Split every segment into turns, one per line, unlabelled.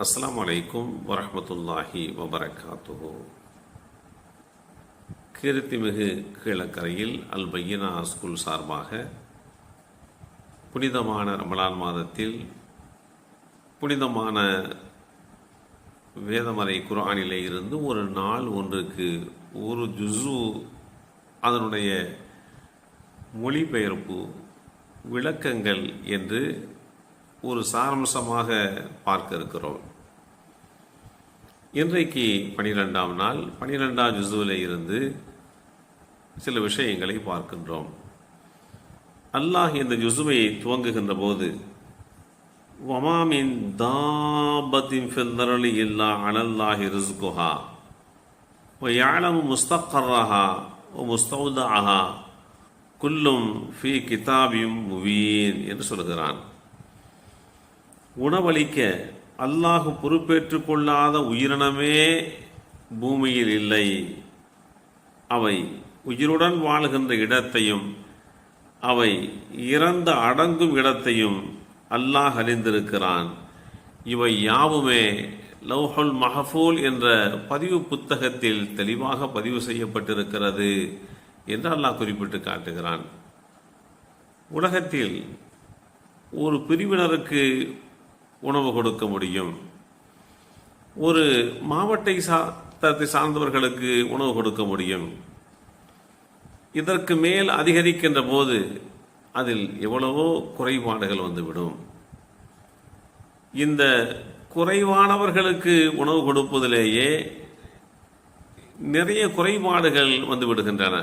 அஸ்லாம் அலைக்கும் வரமத்துல்லாஹி வபரகாத்துஹு. கீர்த்திமிகு கீழக்கரையில் அல் பையனா ஸ்கூல் சார்பாக புனிதமான ரமலான் மாதத்தில் புனிதமான வேதமறை குரானிலே இருந்து ஒரு நாள் ஒன்றுக்கு ஒரு ஜுசு அதனுடைய மொழிபெயர்ப்பு விளக்கங்கள் என்று ஒரு சாரம்சமாக பார்க்க இருக்கிறோம். இன்றைக்கு பனிரெண்டாம் நாள் பனிரெண்டாம் ஜுசுவில் இருந்து சில விஷயங்களை பார்க்கின்றோம். அல்லாஹ் இந்த ஜுசுவை துவங்குகின்ற போது வமாமின் தாபத்தின் ஃபில்தரளி இல்லா அனல்லாஹி ரிஸ்குஹா ஓ யாழம் முஸ்தக்கர்ரஹா ஓ முஸ்தௌதாஹா குல்லும் ஃபி கிதாபியும் முவீன் என்று சொல்கிறான். உணவளிக்க அல்லாஹ் பொறுப்பேற்று கொள்ளாத உயிரினமே பூமியில் இல்லை. அவை உயிருடன் வாழ்கின்ற இடத்தையும் அவை இறந்து அடங்கும் இடத்தையும் அல்லாஹ் அறிந்திருக்கிறான். இவை யாவுமே லௌஹுல் மஹஃபூல் என்ற பதிவு புத்தகத்தில் தெளிவாக பதிவு செய்யப்பட்டிருக்கிறது என்று அல்லாஹ் குறிப்பிட்டு காட்டுகிறான். உலகத்தில் ஒரு பிரிவினருக்கு உணவு கொடுக்க முடியும். ஒரு மாவட்டை சாத்தத்தை சார்ந்தவர்களுக்கு உணவு கொடுக்க முடியும். இதற்கு மேல் அதிகரிக்கின்ற போது அதில் எவ்வளவோ குறைபாடுகள் வந்துவிடும். இந்த குறைவானவர்களுக்கு உணவு கொடுப்பதிலேயே நிறைய குறைபாடுகள் வந்து விடுகின்றன.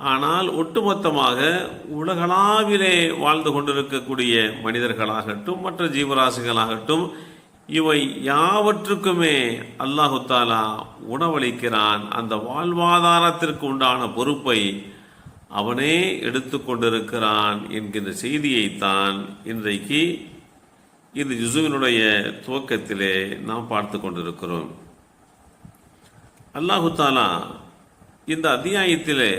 ஆனால் ஒட்டுமொத்தமாக உலகளாவிலே வாழ்ந்து கொண்டிருக்கக்கூடிய மனிதர்களாகட்டும் மற்ற ஜீவராசிகளாகட்டும் இவை யாவற்றுக்குமே அல்லாஹு தாலா உணவளிக்கிறான். அந்த வாழ்வாதாரத்திற்கு உண்டான பொறுப்பை அவனே எடுத்துக்கொண்டிருக்கிறான் என்கின்ற செய்தியைத்தான் இன்றைக்கு இந்த யுசுவினுடைய துவக்கத்திலே நாம் பார்த்து கொண்டிருக்கிறோம். அல்லாஹு தாலா இந்த அத்தியாயத்திலே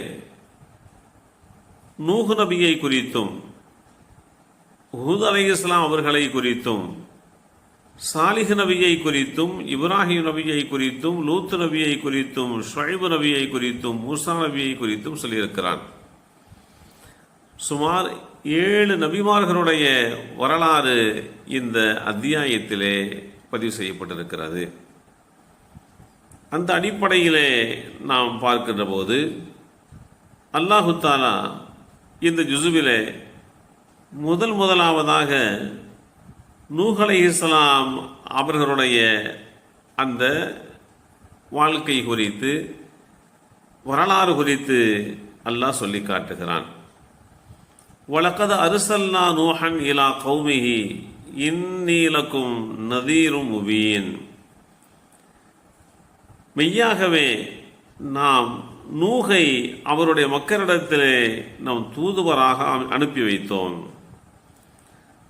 நூஹு நபியை குறித்தும் ஹூத் அலை இஸ்லாம் அவர்களை குறித்தும் சாலிஹ் நபியை குறித்தும் இப்ராஹிம் நபியை குறித்தும் லூத் நபியை குறித்தும் ஷுவைபு நபியை குறித்தும் மூசா நபியை குறித்தும் சொல்லியிருக்கிறான். சுமார் ஏழு நபிமார்களுடைய வரலாறு இந்த அத்தியாயத்திலே பதிவு செய்யப்பட்டிருக்கிறது. அந்த அடிப்படையிலே நாம் பார்க்கின்ற போது அல்லாஹு தாலா இந்த ஜுசுவிலே முதல் முதலாவதாக நூகலை இஸ்லாம் அவர்களுடைய அந்த வாழ்க்கை குறித்து வரலாறு குறித்து அல்லாஹ் சொல்லி காட்டுகிறான். வழக்கத அரிசல்லா நூஹன் இலா கௌமிஹி இந்நீலக்கும் நதீரும் முபீன். மெய்யாகவே நாம் நூகை அவருடைய மக்களிடத்திலே நாம் தூதுவராக அனுப்பி வைத்தோம்.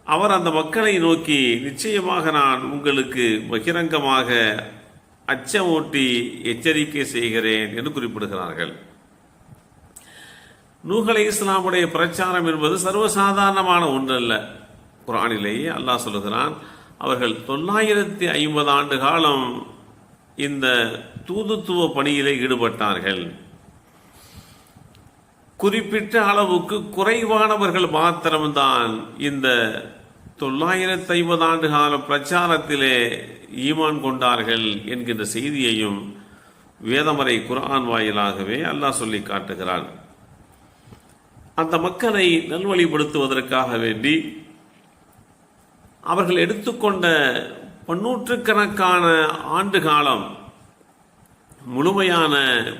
அவர் அந்த மக்களை நோக்கி நிச்சயமாக நான் உங்களுக்கு பகிரங்கமாக அச்சமூட்டி எச்சரிக்கை செய்கிறேன் என்று குறிப்பிடுகிறார்கள். நூகலை இஸ்லாமுடைய பிரச்சாரம் என்பது சர்வசாதாரணமான ஒன்றல்ல. குரானிலேயே அல்லாஹ் சொல்லுகிறான் அவர்கள் தொள்ளாயிரத்தி ஐம்பது ஆண்டு காலம் இந்த தூதுத்துவ பணியிலே ஈடுபட்டார்கள். குறிப்பிட்ட அளவுக்கு குறைவானவர்கள் மாத்திரம்தான் இந்த தொள்ளாயிரத்தி ஐம்பது ஆண்டு கால பிரச்சாரத்திலே ஈமான் கொண்டார்கள் என்கின்ற செய்தியையும் வேதமறை குரான் வாயிலாகவே அல்லாஹ் சொல்லி காட்டுகிறான். அந்த மக்களை நல்வழிப்படுத்துவதற்காக வேண்டி அவர்கள் எடுத்துக்கொண்ட பன்னூற்றுக்கணக்கான ஆண்டு காலம் முழுமையான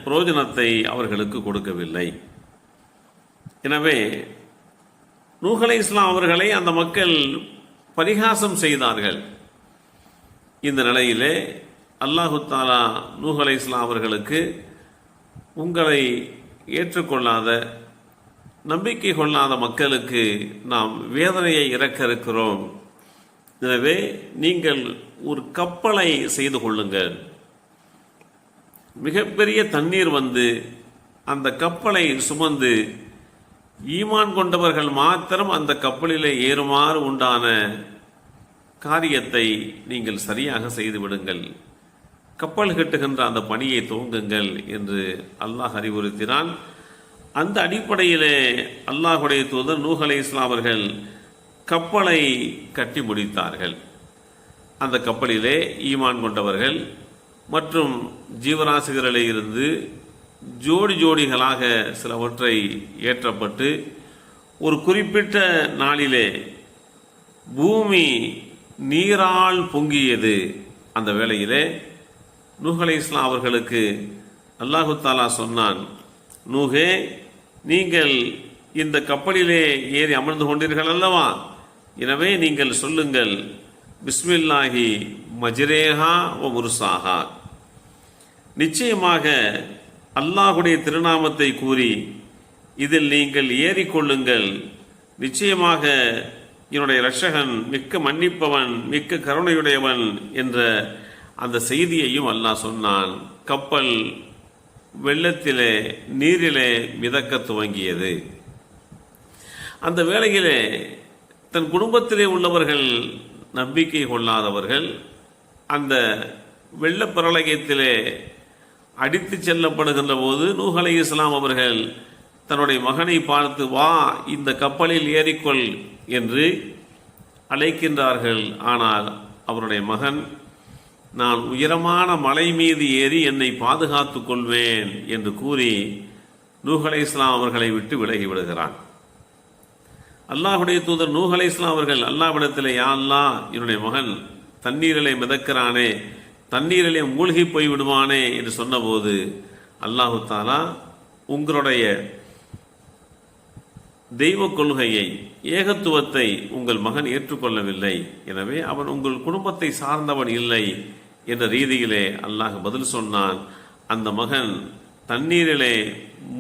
புரோஜனத்தை அவர்களுக்கு கொடுக்கவில்லை. எனவே நூகலை இஸ்லாம் அவர்களை அந்த மக்கள் பரிகாசம் செய்தார்கள். இந்த நிலையிலே அல்லாஹு தாலா நூகலை இஸ்லாம் அவர்களுக்கு உங்களை ஏற்றுக்கொள்ளாத நம்பிக்கை கொள்ளாத மக்களுக்கு நாம் வேதனையை இறக்க இருக்கிறோம். எனவே நீங்கள் ஒரு கப்பலை செய்து கொள்ளுங்கள். மிகப்பெரிய தண்ணீர் வந்து அந்த கப்பலை சுமந்து ஈமான் கொண்டவர்கள் மாத்திரம் அந்த கப்பலிலே ஏறுமாறு உண்டான காரியத்தை நீங்கள் சரியாக செய்துவிடுங்கள். கப்பல் கட்டுகின்ற அந்த பணியை துவங்குங்கள் என்று அல்லாஹ் அறிவுறுத்தினான். அந்த அடிப்படையிலே அல்லாஹுடைய தூதர் நூகலை இஸ்லாமர்கள் இஸ்லாம் அவர்கள் கப்பலை கட்டி முடித்தார்கள். அந்த கப்பலிலே ஈமான் கொண்டவர்கள் மற்றும் ஜீவராசிகளிலே இருந்து ஜோடி ஜோடிகளாக சிலவற்றை ஏற்றப்பட்டு ஒரு குறிப்பிட்ட நாளிலே பூமி நீரால் பொங்கியது அந்த வேளையிலே நூஹ் இஸ்லாம் அவர்களுக்கு அல்லாஹு தாலா சொன்னான் நூகே நீங்கள் இந்த கப்பலிலே ஏறி அமர்ந்து கொண்டீர்கள் அல்லவா? எனவே நீங்கள் சொல்லுங்கள் பிஸ்மில்லாஹி மஜ்ரேஹா ஒ முருசாகா நிச்சயமாக அல்லாஹுடைய திருநாமத்தை கூறி இதில் நீங்கள் ஏறிக்கொள்ளுங்கள். நிச்சயமாக என்னுடைய ரட்சகன் மிக்க மன்னிப்பவன் மிக்க கருணையுடையவன் என்ற அந்த செய்தியையும் அல்லாஹ் சொன்னான். கப்பல் வெள்ளத்திலே நீரிலே மிதக்க துவங்கியது. அந்த வேளையிலே தன் குடும்பத்திலே உள்ளவர்கள் நம்பிக்கை கொள்ளாதவர்கள் அந்த வெள்ளப்பிரளயத்திலே அடித்து செல்லப்படுகின்ற போது நூஹ் இஸ்லாம் அவர்கள் தன்னுடைய மகனை பார்த்து வா இந்த கப்பலில் ஏறிக்கொள் என்று அழைக்கின்றார்கள். ஆனால் அவருடைய மகன் நான் உயரமான மலை மீது ஏறி என்னை பாதுகாத்துக் கொள்வேன் என்று கூறி நூஹ் அலை இஸ்லாம் அவர்களை விட்டு விலகி விடுகிறான். அல்லாஹுடைய தூதர் நூஹ் அலை இஸ்லாம் அவர்கள் அல்லாவிடத்தில் யா அல்லாஹ் என்னுடைய மகன் தண்ணீரிலே மிதக்கிறானே தண்ணீரிலே மூழ்கி போய் விடுவானே என்று சொன்னபோது அல்லாஹு தாலா உங்களுடைய தெய்வ கொள்கையை ஏகத்துவத்தை உங்கள் மகன் ஏற்றுக்கொள்ளவில்லை. எனவே அவன் உங்கள் குடும்பத்தை சார்ந்தவன் இல்லை என்ற ரீதியிலே அல்லாஹ் பதில் சொன்னான். அந்த மகன் தண்ணீரிலே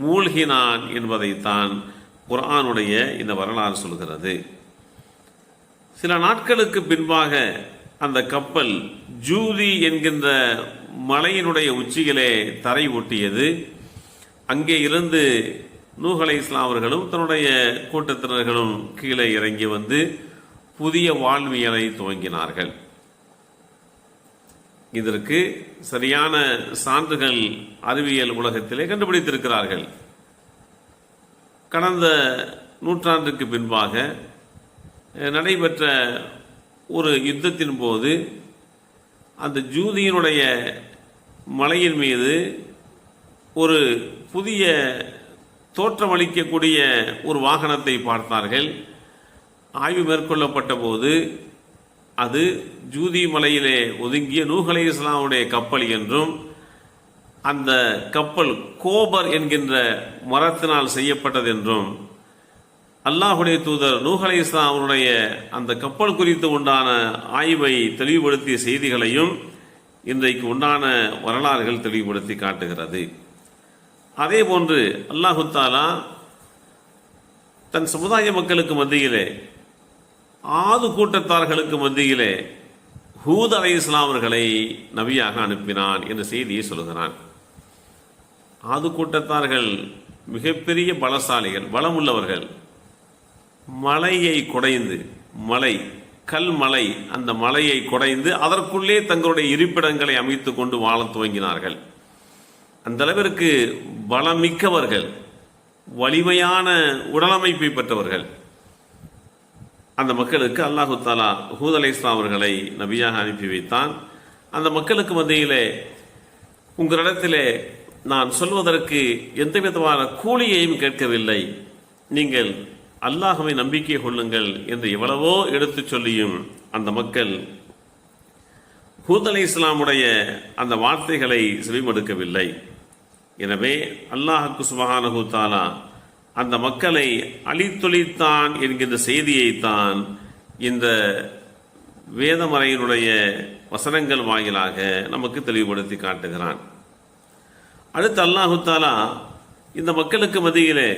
மூழ்கினான் என்பதைத்தான் குரானுடைய இந்த வரலாறு சொல்கிறது. சில நாட்களுக்கு பின்பாக அந்த கப்பல் ஜூதி என்கின்ற மலையினுடைய உச்சியிலே தரை ஒட்டியது அங்கே இருந்து நூஹ் அலை இஸ்லாம் அவர்களும் தன்னுடைய கூட்டத்தினர்களும் கீழே இறங்கி வந்து புதிய வாழ்வியலை துவங்கினார்கள். இதற்கு சரியான சான்றுகள் அறிவியல் உலகத்திலே கண்டுபிடித்திருக்கிறார்கள். கடந்த நூற்றாண்டுக்கு பின்பாக நடைபெற்ற ஒரு யுத்தத்தின் போது அந்த ஜூதியினுடைய மலையின் மீது ஒரு புதிய தோற்றமளிக்கக்கூடிய ஒரு வாகனத்தை பார்த்தார்கள். ஆய்வு மேற்கொள்ளப்பட்ட போது அது ஜூதி மலையிலே ஒதுங்கிய நூகலை இஸ்லாமுடைய கப்பல் என்றும் அந்த கப்பல் கோபர் என்கின்ற மரத்தினால் செய்யப்பட்டது என்றும் அல்லாஹுடைய தூதர் நூஹலை அவருடைய அந்த கப்பல் குறித்து உண்டான ஆய்வை தெளிவுபடுத்திய செய்திகளையும் இன்றைக்கு உண்டான வரலாறுகள் தெளிவுபடுத்தி காட்டுகிறது. அதே போன்று அல்லாஹு தாலா தன் சமுதாய மக்களுக்கு மத்தியிலே ஆது கூட்டத்தார்களுக்கு மத்தியிலே ஹூத் அலை இஸ்லாம் அவர்களை நபியாக அனுப்பினான் என்ற செய்தியை சொல்கிறான் ஆது கூட்டத்தார்கள் மிகப்பெரிய பலசாலிகள் பலமுள்ளவர்கள். மலையை குடைந்து மலை கல் மலை அந்த மலையை குடைந்து அதற்குள்ளே தங்களுடைய இருப்பிடங்களை அமைத்து கொண்டு வாழத் துவங்கினார்கள். அந்த அளவிற்கு பலமிக்கவர்கள் வலிமையான உடலமைப்பை பெற்றவர்கள். அந்த மக்களுக்கு அல்லாஹு தாலா ஹூத் அலை இஸ்லாம் அவர்களை நபியாக அனுப்பி வைத்தான். அந்த மக்களுக்கு மத்தியிலே உங்களிடத்திலே நான் சொல்வதற்கு எந்த விதமான கூலியையும் கேட்கவில்லை. நீங்கள் அல்லாஹுவை நம்பிக்கை கொள்ளுங்கள் என்று எவ்வளவோ எடுத்துச் சொல்லியும் அந்த மக்கள் ஹூத் அலி இஸ்லாமுடைய அந்த வார்த்தைகளை செவிமடுக்கவில்லை. எனவே அல்லாஹுக்கு சுபஹானஹு தாலா அந்த மக்களை அழித்தொழித்தான் என்கின்ற செய்தியைத்தான் இந்த வேதமறையினுடைய வசனங்கள் வாயிலாக நமக்கு தெளிவுபடுத்தி காட்டுகிறான். அடுத்து அல்லாஹு தாலா இந்த மக்களுக்கு மத்தியிலே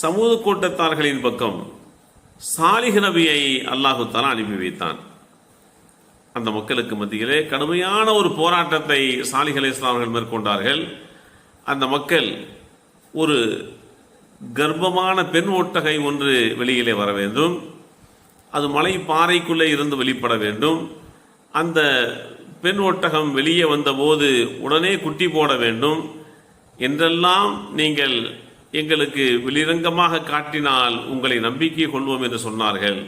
சமூக கூட்டத்தார்களின் பக்கம் சாலிஹ் நபியை அல்லாஹு தாலா அனுப்பி வைத்தான். அந்த மக்களுக்கு மத்தியிலே கடுமையான ஒரு போராட்டத்தை சாலிஹ் அலி இஸ்லாமர்கள் மேற்கொண்டார்கள். அந்த மக்கள் ஒரு கர்ப்பமான பெண் ஒட்டகை ஒன்று வெளியிலே வர வேண்டும். அது மலை பாறைக்குள்ளே இருந்து வெளிப்பட வேண்டும். அந்த பெண் ஒட்டகம் வெளியே வந்தபோது உடனே குட்டி போட வேண்டும். என்றெல்லாம் நீங்கள் எங்களுக்கு வெளிரங்கமாக காட்டினால் உங்களை நம்பிக்கை கொள்வோம் என்று சொன்னார்கள்.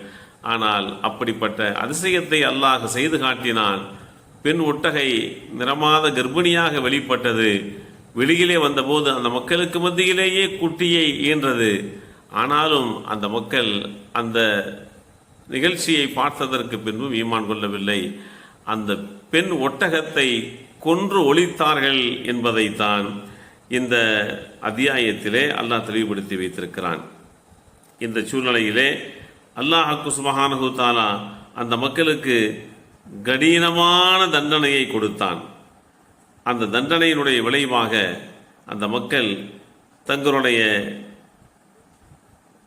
ஆனால் அப்படிப்பட்ட அதிசயத்தை அல்லாஹ் செய்து காட்டினான். பெண் ஒட்டகை நிறமாத கர்ப்பிணியாக வெளிப்பட்டது. வெளியிலே வந்தபோது அந்த மக்களுக்கு மத்தியிலேயே குட்டியை ஈன்றது. ஆனாலும் அந்த மக்கள் அந்த நிகழ்ச்சியை பார்த்ததற்கு பின்பும் ஈமான் கொள்ளவில்லை. அந்த பெண் ஒட்டகத்தை கொன்று ஒழித்தார்கள் என்பதைத்தான் இந்த அத்தியாயத்திலே அல்லாஹ் தெளிவுபடுத்தி வைத்திருக்கிறான். இந்த சூழ்நிலையிலே அல்லாஹாக்கு சுபஹானஹு தாலா அந்த மக்களுக்கு கடினமான தண்டனையை கொடுத்தான். அந்த தண்டனையினுடைய விளைவாக அந்த மக்கள் தங்களுடைய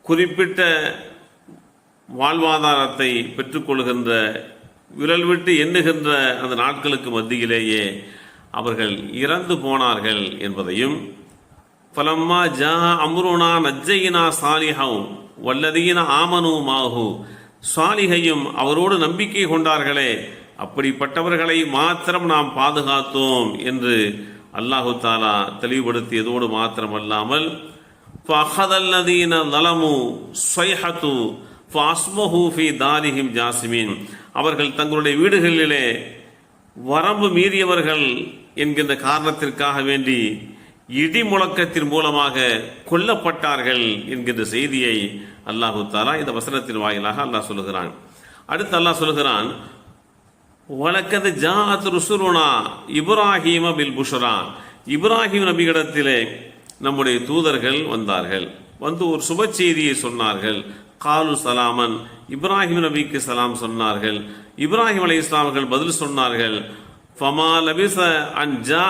குறிப்பிட்ட வாழ்வாதாரத்தை பெற்றுக்கொள்கின்ற விரல் விட்டு எண்ணுகின்ற அந்த நாட்களுக்கு மத்தியிலேயே அவர்கள் இறந்து போனார்கள் என்பதையும் பலம்மா ஜா அம்ருனா நஜ்ஜயினா சாலிஹவும் வல்லதீன ஆமனு மாஹு. சாலிகையும் அவரோடு நம்பிக்கை கொண்டார்களே அப்படிப்பட்டவர்களை மாத்திரம் நாம் பாதுகாத்தோம் என்று அல்லாஹு தாலா தெளிவுபடுத்தியதோடு மாத்திரமல்லாமல் ஃபஹதல்லதீன நலமு ஸ்வைஹத்து ஃபாஸ்மஹூஃபி தாரிஹிம் ஜாசிமின். அவர்கள் தங்களுடைய வீடுகளிலே வரம்பு மீறியவர்கள் என்கின்ற காரணத்திற்காக வேண்டி இடி முழக்கத்தின் மூலமாக கொல்லப்பட்டார்கள் என்கின்ற செய்தியை அல்லாஹு தாலா இந்த வசனத்தின் வாயிலாக அல்லாஹ் சொல்லுகிறான். அடுத்து அல்லாஹ் சொல்லுகிறான் வழக்கது ஜாத் ருசுருனா இப்ராஹிம பில் புஷரா. இப்ராஹிம் நபியிடத்திலே நம்முடைய தூதர்கள் வந்தார்கள். வந்து ஒரு சுப செய்தியை சொன்னார்கள். காலு சலாமன். இப்ராஹிம் நபிக்கு சலாம் சொன்னார்கள். இப்ராஹிம் அலி இஸ்லாமர்கள் பதில் சொன்னார்கள் ஃபமா லபிச அன் ஜா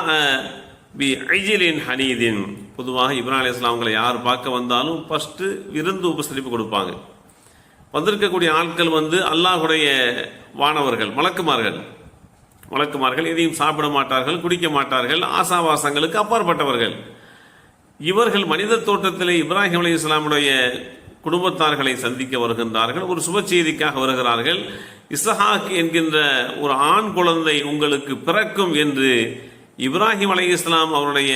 பி ஐஜிலின் ஹனீதின். பொதுவாக இப்ராஹிம் அலி இஸ்லாமங்களை யார் பார்க்க வந்தாலும் ஃபஸ்ட்டு விருந்து உபசரிப்பு கொடுப்பாங்க. வந்திருக்கக்கூடிய ஆட்கள் வந்து அல்லாஹுடைய வானவர்கள் மலக்குமார்கள். மலக்குமார்கள் எதையும் சாப்பிட மாட்டார்கள் குடிக்க மாட்டார்கள் ஆசாவாசங்களுக்கு அப்பாற்பட்டவர்கள். இவர்கள் மனித தோட்டத்தில் இப்ராஹிம் அலி இஸ்லாமுடைய குடும்பத்தார்களை சந்திக்க வருகின்றார்கள் ஒரு சுப செய்திக்காக வருகிறார்கள். இசஹாக் என்கின்ற ஒரு ஆண் குழந்தை உங்களுக்கு பிறக்கும் என்று இப்ராஹிம் அலை இஸ்லாம் அவருடைய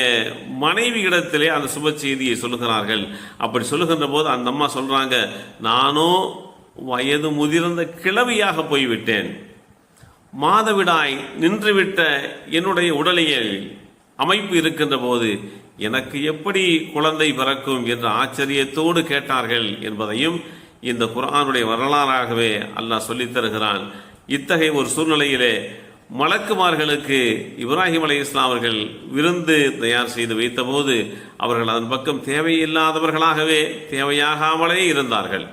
மனைவி இடத்திலே அந்த சுப செய்தியை சொல்லுகிறார்கள். அப்படி சொல்லுகின்ற போது அந்த அம்மா சொல்றாங்க நானோ வயது முதிர்ந்த கிழவியாக போய்விட்டேன். மாதவிடாய் நின்றுவிட்ட என்னுடைய உடலியல் அமைப்பு இருக்கின்ற போது எனக்கு எப்படி குழந்தை பிறக்கும் என்ற ஆச்சரியத்தோடு கேட்டார்கள் என்பதையும் இந்த குரானுடைய வரலாறாகவே அல்லாஹ் சொல்லித் தருகிறான். இத்தகைய ஒரு சூழ்நிலையிலே மலக்குமார்களுக்கு இப்ராஹிம் அலி இஸ்லாம் அவர்கள் விருந்து தயார் செய்து வைத்தபோது அவர்கள் அதன் பக்கம் தேவையில்லாதவர்களாகவே தேவையாகாமலே இருந்தார்கள்.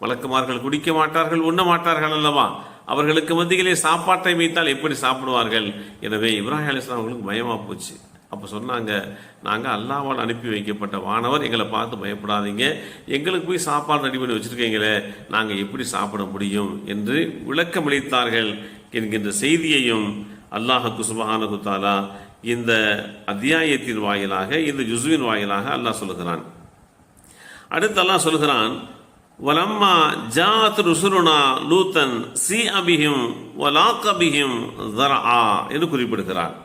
மலக்குமார்கள் குடிக்க மாட்டார்கள் உண்ண மாட்டார்கள் அல்லவா? அவர்களுக்கு மத்தியிலே சாப்பாட்டை வைத்தால் எப்படி சாப்பிடுவார்கள்? எனவே இப்ராஹிம் அலி இஸ்லாம் அவர்களுக்கு போச்சு. அப்போ சொன்னாங்க நாங்கள் அல்லாவால் அனுப்பி வைக்கப்பட்ட வானவர் எங்களை பார்த்து பயப்படாதீங்க. எங்களுக்கு போய் சாப்பாடு ரெடி பண்ணி வச்சுருக்கீங்களே நாங்கள் எப்படி சாப்பிட முடியும்? என்று விளக்கமளித்தார்கள் என்கின்ற செய்தியையும் அல்லாஹுக்கு சுபஹானகு தாலா இந்த அத்தியாயத்தின் வாயிலாக இந்த ஜுசுவின் வாயிலாக அல்லாஹ் சொல்லுகிறான். அடுத்து அல்லாஹ் சொல்லுகிறான் வலம்மா ஜாத் ருசுருனா லூத்தன் சி அபிஹிம் வலாக்கபிஹிம் தரா என்று குறிப்பிடுகிறார்.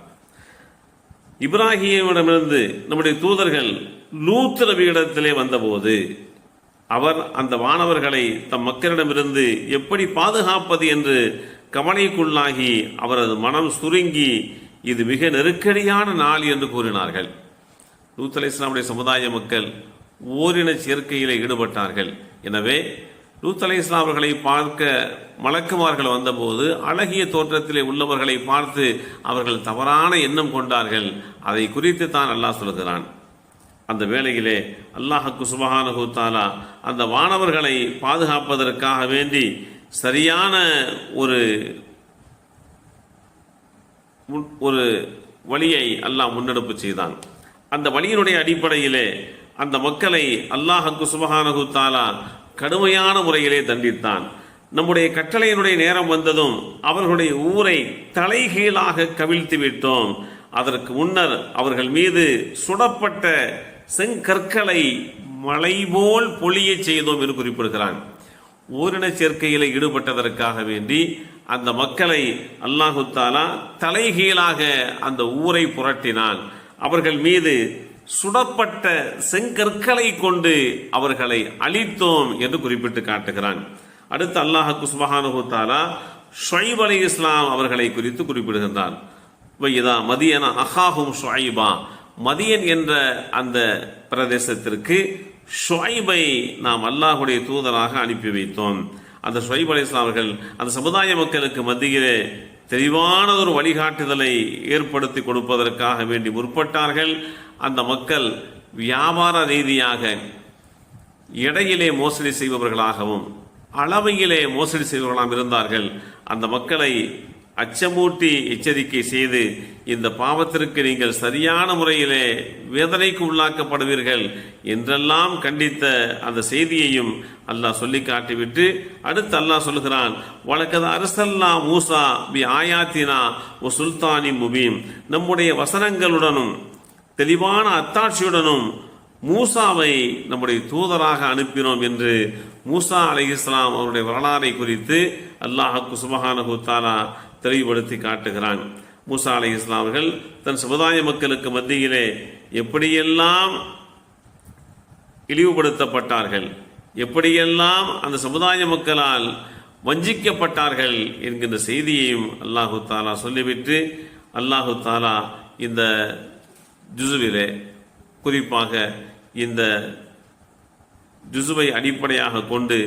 இப்ராஹிமிடமிருந்து நம்முடைய தூதர்கள் லூத் நபியிடத்திலே வந்தபோது அவர் அந்த வானவர்களை தம் மக்களிடமிருந்து எப்படி பாதுகாப்பது என்று கவலைக்குள்ளாகி அவரது மனம் சுருங்கி இது மிக நெருக்கடியான நாள் என்று கூறினார்கள். லூத் அலி இஸ்லாமுடைய சமுதாய மக்கள் ஓரின சேர்க்கையில் ஈடுபட்டார்கள். எனவே லூத் அலை இஸ்லாம் அவர்களை பார்க்க மலக்குமார்கள் வந்தபோது அழகிய தோற்றத்திலே உள்ளவர்களை பார்த்து அவர்கள் தவறான எண்ணம் கொண்டார்கள். அதை குறித்து தான் அல்லாஹ் சொல்கிறான் அந்த வேளையிலே அல்லாஹுக்கு சுபஹானஹு தாலா அந்த வானவர்களை பாதுகாப்பதற்காக வேண்டி சரியான ஒரு ஒரு வழியை அல்லாஹ் முன்னெடுப்பு செய்தான். அந்த வழியினுடைய அடிப்படையிலே அந்த மக்களை அல்லாஹுக்கு சுபஹானகுத்தாலா தாலா கடுமையான முறையிலே தண்டித்தான். நம்முடைய கட்டளையினுடைய நேரம் வந்ததும் அவர்களுடைய ஊரை தலைகீழாக கவிழ்த்து விட்டோம். அதற்கு முன்னர் அவர்கள் மீது சுடப்பட்ட செங்கற்களை மலை போல் பொழியச் செய்தோம் என்று குறிப்பிடுகிறான். ஓரின சேர்க்கையில் ஈடுபட்டதற்காக வேண்டி அந்த மக்களை அல்லாஹு தாலா தலைகீழாக அந்த ஊரை புரட்டினான். அவர்கள் மீது சுடப்பட்ட செங்கற்களை கொண்டு அவர்களை அழித்தோம் என்று குறிப்பிட்டு காட்டுகிறான். அடுத்து அல்லாஹ் குஸ்மஹானுகுத்தாலா ஷொய்ப் அலி இஸ்லாம் அவர்களை குறித்து குறிப்பிடுகின்றான். வையதா மதியன அஹாஹும் ஷொய்பா மதியன் என்ற அந்த பிரதேசத்திற்கு ஷொய்பை நாம் அல்லாஹுடைய தூதராக அனுப்பி வைத்தோம். அந்த ஷொய்ப் அலி இஸ்லாம் அவர்கள் அந்த சமுதாய மக்களுக்கு மத்தியிலே தெளிவானதொரு வழிகாட்டுதலை ஏற்படுத்தி கொடுப்பதற்காக வேண்டி முற்பட்டார்கள் அந்த மக்கள் வியாபார ரீதியாக இடையிலே மோசடி செய்பவர்களாகவும் அளவையிலே மோசடி செய்பவர்களாகவும் இருந்தார்கள். அந்த மக்களை அச்சமூட்டி எச்சரிக்கை செய்து இந்த பாவத்திற்கு நீங்கள் சரியான முறையிலே வேதனைக்கு உள்ளாக்கப்படுவீர்கள் என்றெல்லாம் கண்டித்த அந்த செய்தியையும் அல்லாஹ் சொல்லி காட்டிவிட்டு அடுத்து அல்லாஹ் சொல்லுகிறான் வழக்கது அரசல்லா மூசா பி ஆயாத்தினா ஒ சுல்தானி முபீம். நம்முடைய வசனங்களுடனும் தெளிவான அத்தாட்சியுடனும் மூசாவை நம்முடைய தூதராக அனுப்பினோம் என்று மூசா அலி இஸ்லாம் அவருடைய வரலாறை குறித்து அல்லாஹ் குசுபஹானு தாலா தெளிவுபடுத்தி காட்டுகிறான். மூசா அலை இஸ்லாமர்கள் தன் சமுதாய மக்களுக்கு மத்தியிலே எப்படியெல்லாம் இழிவுபடுத்தப்பட்டார்கள் எப்படியெல்லாம் அந்த சமுதாய மக்களால் வஞ்சிக்கப்பட்டார்கள் என்கின்ற செய்தியையும் அல்லாஹு தாலா சொல்லிவிட்டு அல்லாஹு தாலா இந்த ஜுசுவிலே குறிப்பாக இந்த ஜுசுவை அடிப்படையாக கொண்டு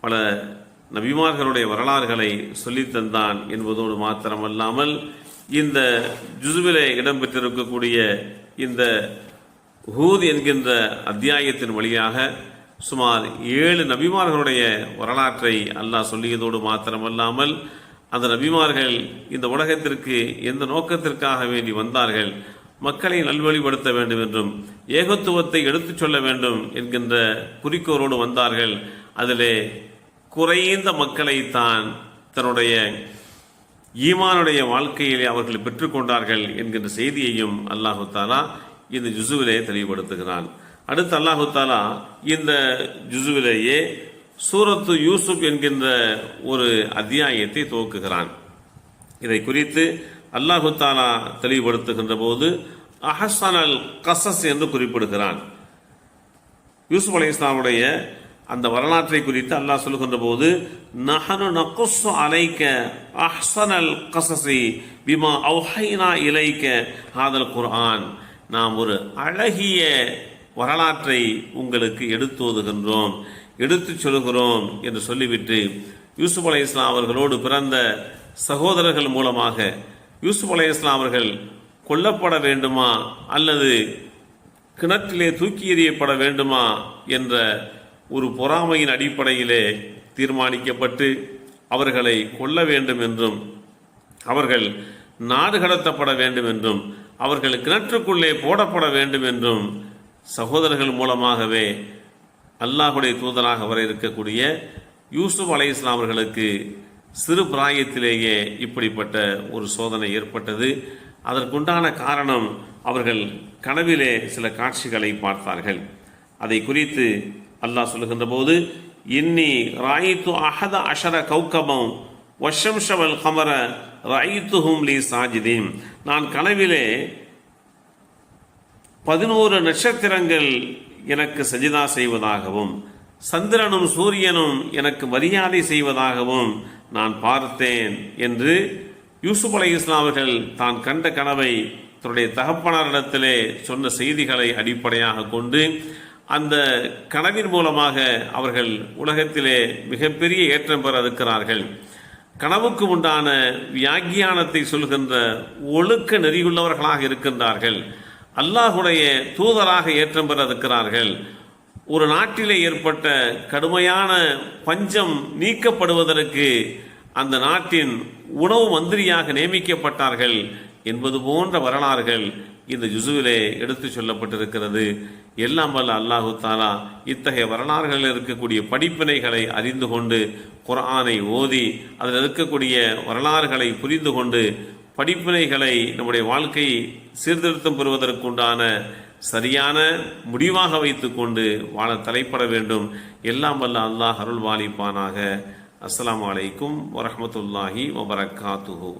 பல நபிமார்களுடைய வரலாறுகளை சொல்லித்தந்தான் என்பதோடு மாத்திரமல்லாமல் இந்த ஜுசுவிலே இடம்பெற்றிருக்கக்கூடிய இந்த ஹூத் என்கின்ற அத்தியாயத்தின் வழியாக சுமார் ஏழு நபிமார்களுடைய வரலாற்றை அல்லாஹ் சொல்லியதோடு மாத்திரமல்லாமல் அந்த நபிமார்கள் இந்த உலகத்திற்கு எந்த நோக்கத்திற்காக வேண்டி வந்தார்கள் மக்களை நல்வழிப்படுத்த வேண்டும் என்றும் ஏகத்துவத்தை எடுத்துச் சொல்ல வேண்டும் என்கின்ற குறிக்கோளோடு வந்தார்கள். அதிலே குறைந்த மக்களைத்தான் தன்னுடைய ஈமானுடைய வாழ்க்கையிலே அவர்கள் பெற்றுக்கொண்டார்கள் என்கின்ற செய்தியையும் அல்லாஹு தாலா இந்த ஜுசுவிலே தெளிவுபடுத்துகிறான். அடுத்து அல்லாஹு தாலா இந்த ஜுசுவிலேயே சூரத்து யூசுப் என்கின்ற ஒரு அத்தியாயத்தை துவக்குகிறான். இதை குறித்து அல்லாஹு தாலா தெளிவுபடுத்துகின்ற போது அஹசனல் கசஸ் என்று குறிப்பிடுகிறான். யூசுப் அலி இஸ்லாமுடைய அந்த வரலாற்றை குறித்து அல்லாஹ் சொல்லுகின்ற போது நஹனு நகுசு அலைக்க அஹ்சனல் கசசி விமா அவுஹைனா இலைக்க ஹாதல் குர்ஆன். நாம் ஒரு அழகிய வரலாற்றை உங்களுக்கு எடுத்து ஓதுகின்றோம் எடுத்துச் சொல்கிறோம் என்று சொல்லிவிட்டு யூசுப் அலை இஸ்லாம் அவர்களோடு பிறந்த சகோதரர்கள் மூலமாக யூசுப் அலை இஸ்லாம் அவர்கள் கொல்லப்பட வேண்டுமா அல்லது கிணற்றிலே தூக்கி எறியப்பட வேண்டுமா என்ற ஒரு பொறாமையின் அடிப்படையிலே தீர்மானிக்கப்பட்டு அவர்களை கொல்ல வேண்டும் என்றும் அவர்கள் நாடு கடத்தப்பட வேண்டும் என்றும் அவர்கள் கிணற்றுக்குள்ளே போடப்பட வேண்டும் என்றும் சகோதரர்கள் மூலமாகவே அல்லாஹுடைய தூதராக வர இருக்கக்கூடிய யூசுப் அலை இஸ்லாமர்களுக்கு சிறு பிராயத்திலேயே இப்படிப்பட்ட ஒரு சோதனை ஏற்பட்டது. அதற்குண்டான காரணம் அவர்கள் கனவிலே சில காட்சிகளை பார்த்தார்கள். அதை குறித்து அல்லாஹ் சொல்லுகின்ற போது இன்னி ராயித்து அஹத அஷர கௌகபம் வஷம்ஷவல் கமர ராயித்துஹும் ஹும்லி சாஜிதீன். நான் கனவிலே பதினோரு நட்சத்திரங்கள் எனக்கு சஜிதா செய்வதாகவும் சந்திரனும் சூரியனும் எனக்கு மரியாதை செய்வதாகவும் நான் பார்த்தேன் என்று யூசுப் அலை இஸ்லாமர்கள் அவர்கள் தான் கண்ட கனவை தன்னுடைய தகப்பனாரிடத்திலே சொன்ன செய்திகளை அடிப்படையாக கொண்டு அந்த கனவின் மூலமாக அவர்கள் உலகத்திலே மிகப்பெரிய ஏற்றம் பெற இருக்கிறார்கள் கனவுக்கு உண்டான வியாக்கியானத்தை சொல்கின்ற ஒழுக்க நெறியுள்ளவர்களாக இருக்கின்றார்கள். அல்லாஹுடைய தூதராக ஏற்றம் பெற இருக்கிறார்கள் ஒரு நாட்டிலே ஏற்பட்ட கடுமையான பஞ்சம் நீக்கப்படுவதற்கு அந்த நாட்டின் உணவு மந்திரியாக நியமிக்கப்பட்டார்கள். என்பது போன்ற வரலாறுகள் இந்த ஜுசுவிலே எடுத்து சொல்லப்பட்டிருக்கிறது. எல்லாம் வல்ல அல்லாஹு தாலா இத்தகைய வரலாறுகளில் இருக்கக்கூடிய படிப்பினைகளை அறிந்து கொண்டு குரானை ஓதி அதில் இருக்கக்கூடிய வரலாறுகளை புரிந்து கொண்டு படிப்பினைகளை நம்முடைய வாழ்க்கை சீர்திருத்தம் பெறுவதற்குண்டான சரியான முடிவாக வைத்துக்கொண்டு வாழ தலைப்பட வேண்டும். எல்லாம் வல்ல அல்லாஹ் அருள் வாலிப்பானாக அஸ்லாம் அலைக்கும் வரமத்துல்லாஹி வபரகாத்துஹூ